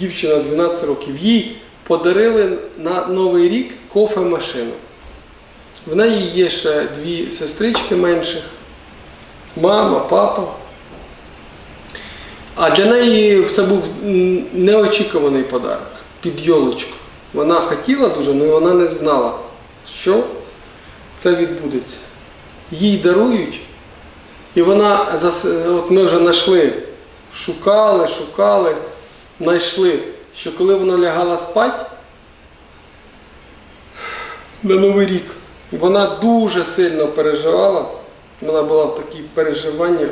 дівчина 12 років. Їй подарили на Новий рік кофемашину. В неї є ще дві сестрички менших, мама, папа. А для неї це був неочікуваний подарок під йолочку. Вона хотіла дуже, але вона не знала, що це відбудеться. Їй дарують, і вона от ми вже знайшли, шукали, шукали, знайшли, що коли вона лягала спати на Новий рік, вона дуже сильно переживала. Вона була в такій переживанні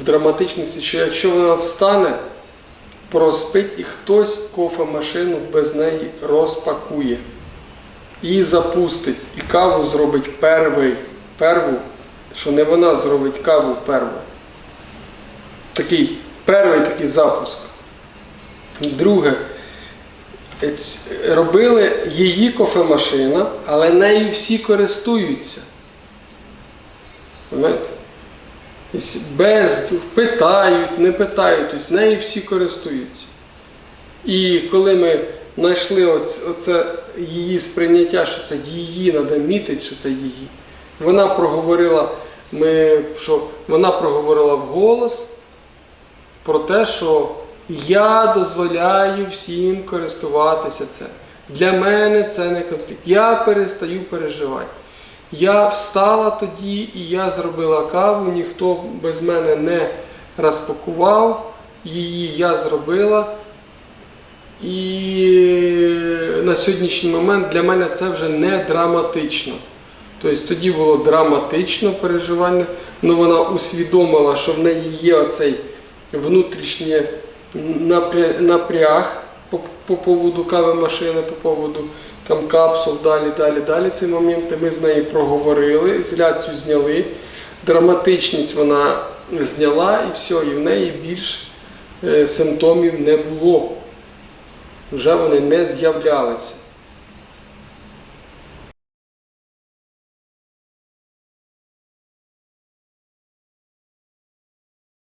в драматичності, що якщо вона встане, проспить і хтось кофемашину без неї розпакує. І запустить, і каву зробить первий, перву, що не вона зробить каву перву. Такий перший такий запуск. Друге, робили її кофемашина, але нею всі користуються. Понимаєте? Без питають, не питають, нею всі користуються. І коли ми знайшли оце, оце її сприйняття, що це її, треба мітити, що це її, вона проговорила, ми, що вона проговорила вголос про те, що я дозволяю всім користуватися це. Для мене це не конфлікт. Я перестаю переживати. Я встала тоді і я зробила каву, ніхто без мене не розпакував її, я зробила. І на сьогоднішній момент для мене це вже не драматично. Тобто тоді було драматично переживання, але вона усвідомила, що в неї є оцей внутрішній напря- напряг по, по поводу кави машини, по поводу там капсул, далі, далі, далі. Ці моменти ми з нею проговорили, ізоляцію зняли, драматичність вона зняла і все, і в неї більш е, симптомів не було. Вже вони не з'являлися.